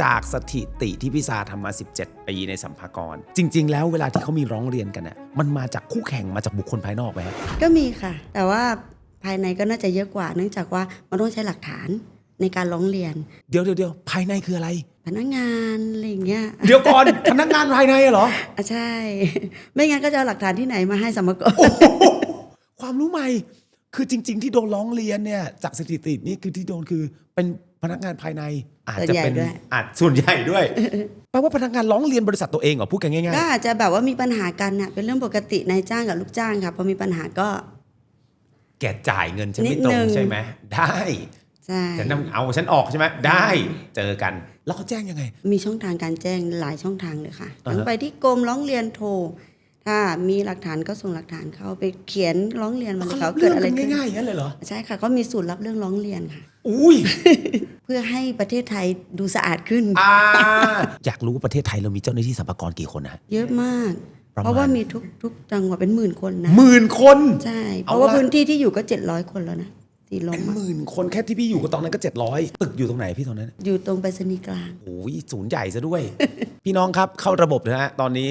จากสถิติที่พี่ซาทำมา 17 ปีในสัมภากร จริง ๆ แล้วเวลาที่เขามีร้องเรียนกันน่ะมันมาจากคู่แข่งมาจากบุคคลภายนอกไหมฮะก็มีค่ะ แต่ว่าภายในก็น่าจะเยอะกว่า เนื่องจากว่ามันต้องใช้หลักฐานในการร้องเรียน เดี๋ยวเดี๋ยวเดี๋ยวภายในคืออะไร พนักงานอะไรอย่างเงี้ยเดี๋ยวก่อน พนักงานภายในเหรออะใช่ ไม่งั้นก็จะเอาหลักฐานที่ไหนมาให้สมกรความรู้ใหม่ คือจริง ๆ ที่โดนร้องเรียนเนี่ยจากสถิตินี่คือที่โดนคือเป็นพนักงานภายในอาจจะเป็นส่วนใหญ่ด้วย อาจส่วนใหญ่ด้วยแปลว่าพนักงานร้องเรียนบริษัทตัวเองเหรอพูดกันง่าย ก็อาจจะแบบว่ามีปัญหากันน่ะเป็นเรื่องปกตินายจ้างกับลูกจ้างค่ะพอมีปัญหาก็ ๆ แกจ่ายเงินฉันไม่นิดตรนึงง ใช่ไหมได้ใช่ฉันนำเอาฉันออกใช่ไหมได้เจอกัน แล้วเขาแจ้งยังไง มีช่องทางการแจ้งหลายช่องทางเลยค่ะอ่าฮะทั้งไปที่กรมร้องเรียนโทร ถ้ามีหลักฐานก็ส่งหลักฐานเข้าไปเขียนร้องเรียนมาเลยเขาเขารับเกิเรื่ดองอะไรกันขึ้นง่ายๆอย่างนั้นเลยเหรอใช่ค่ะก็มีศูนย์รับเรื่องร้องเรียนค่ะ อุ้ยเพื่อให้ประเทศไทยดูสะอาดขึ้นอ่าอยากรู้ว่าประเทศไทยเรามีเจ้าหน้าที่สรรพากรกี่คนนะเยอะมากประมาณเพราะว่ามีทุกทุกจังหวัดเป็นหมื่นคนนะหมื่นคนใช่เพเอาราะว่าละพื้นที่ที่อยู่ก็เจ็ดร้อยคนแล้วนะสีลเป็มนอะหมื่นคนแค่ที่พี่อยู่ก็ตอนนั้นก็เจ็ดร้อยตึกอยู่ตรงไหนพี่ตอนนั้น อยู่ตรงไปรษณีย์กลางโอ้ยศูนย์ใหญ่ซะด้วย พี่น้องครับเข้าระบบนะฮะตอนนี้